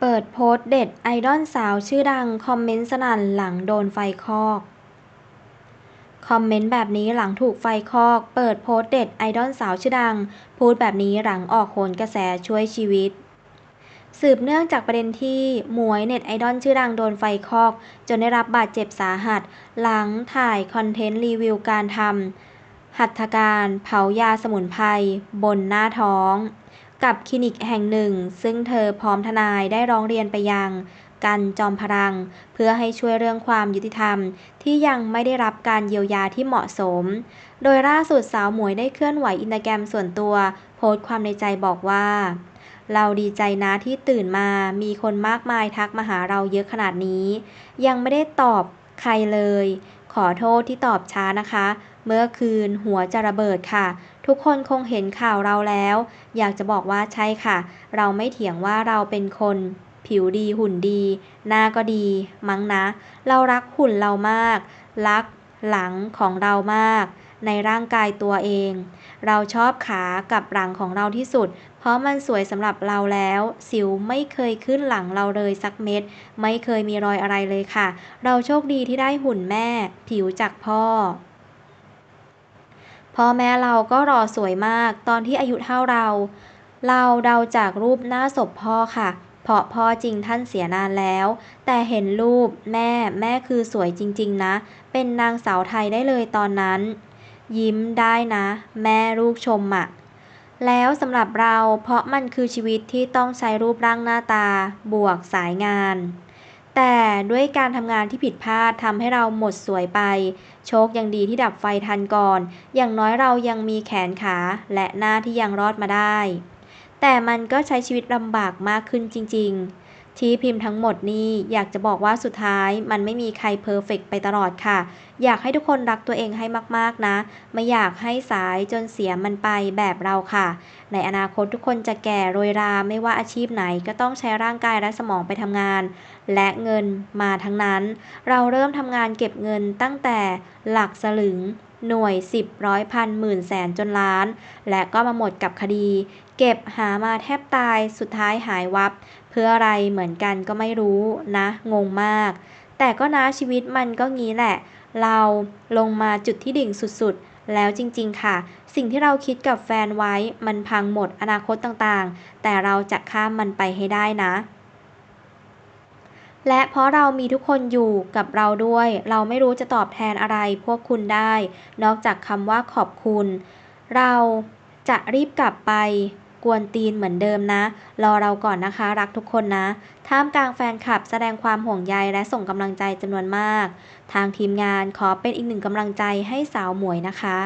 เปิดโพสต์เด็ดไอดอลสาวชื่อดัง คอมเมนต์สนั่นหลังโดนไฟคอก คอมเมนต์แบบนี้หลังถูกไฟคอก เปิดโพสต์เด็ดไอดอลสาวชื่อดัง พูดแบบนี้หลังออกโหนกระแสช่วยชีวิต สืบเนื่องจากประเด็นที่หมวยเน็ตไอดอลชื่อดังโดนไฟคอก จนได้รับบาดเจ็บสาหัส หลังถ่ายคอนเทนต์รีวิวการทำหัตถการเผายาสมุนไพรบนหน้าท้อง กับคลินิกแห่งหนึ่ง ซึ่งเธอพร้อมทนายได้ร้องเรียนไปยังกันจอมพลัง เพื่อให้ช่วยเรื่องความยุติธรรม ที่ยังไม่ได้รับการเยียวยาที่เหมาะสม โดยล่าสุดสาวหมวยได้เคลื่อนไหวอินสตาแกรมส่วนตัว โพสต์ความในใจบอกว่า เราดีใจนะที่ตื่นมามีคนมากมายทักมาหาเราเยอะขนาดนี้ ยังไม่ได้ตอบใครเลย ขอโทษที่ตอบช้านะคะ เมื่อคืนหัวจะระเบิดค่ะ ทุกคนคงเห็นข่าวเราแล้ว อยากจะบอกว่าใช่ค่ะ เราไม่เถียงว่าเราเป็นคน ผิวดีหุ่นดี หน้าก็ดี มั้งนะ เรารักหุ่นเรามาก รักหลังของเรามาก ในร่างกายตัวเอง เราชอบขากับหลังของเราที่สุด เพราะมันสวยสำหรับเราแล้ว สิวไม่เคยขึ้นหลังเราเลยสักเม็ด ไม่เคยมีรอยอะไรเลยค่ะ เราโชคดีที่ได้หุ่นแม่ ผิวจากพ่อ พ่อแม่เราก็รอสวยมากตอนที่อายุเท่าเรา เราเดาจากรูปหน้าศพพ่อค่ะ เพราะพ่อจริงท่านเสียนานแล้ว แต่เห็นรูปแม่แม่คือสวยจริง ๆ นะ เป็นนางสาวไทยได้เลยตอนนั้น ยิ้มได้นะ แม่ลูกชมอะแล้วสำหรับเราเพราะมันคือชีวิตที่ต้องใช้รูปร่างหน้าตา บวกสายงาน แต่ด้วยการทำงานที่ผิดพลาดทำให้เราหมดสวยไป โชคยังดีที่ดับไฟทันก่อน อย่างน้อยเรายังมีแขนขาและหน้าที่ยังรอดมาได้ แต่มันก็ใช้ชีวิตลำบากมากขึ้นจริง ๆ ที่พิมพ์ทั้งหมดนี้อยากจะบอกว่าสุดท้ายมันไม่มีใครเพอร์เฟกไปตลอดค่ะ อยากให้ทุกคนรักตัวเองให้มากๆนะ ไม่อยากให้สายจนเสียมันไปแบบเราค่ะ ในอนาคตทุกคนจะแก่โรยราไม่ว่าอาชีพไหนก็ต้องใช้ร่างกายและสมองไปทำงาน และเงินมาทั้งนั้น เราเริ่มทำงานเก็บเงินตั้งแต่หลักสลึง หน่วยสิบร้อยพันหมื่นแสนจนล้าน และก็มาหมดกับคดี เก็บหามาแทบตายสุดท้ายหายวับ เพื่ออะไรเหมือนกันก็ไม่รู้นะ งงมาก แต่ก็นะชีวิตมันก็งี้แหละ เราลงมาจุดที่ดิ่งสุดๆ แล้วจริงๆค่ะ สิ่งที่เราคิดกับแฟนไว้มันพังหมดอนาคตต่างๆ แต่เราจะข้ามมันไปให้ได้นะ และเพราะเรามีทุกคนอยู่กับเราด้วย เราไม่รู้จะตอบแทนอะไรพวกคุณได้ นอกจากคำว่าขอบคุณ เราจะรีบกลับไปกวนตีนเหมือนเดิมนะ รอเราก่อนนะคะ รักทุกคนนะ ท่ามกลางแฟนคลับแสดงความห่วงใยและส่งกำลังใจจำนวนมาก ทางทีมงานขอเป็นอีกหนึ่งกำลังใจให้สาวหมวยนะคะ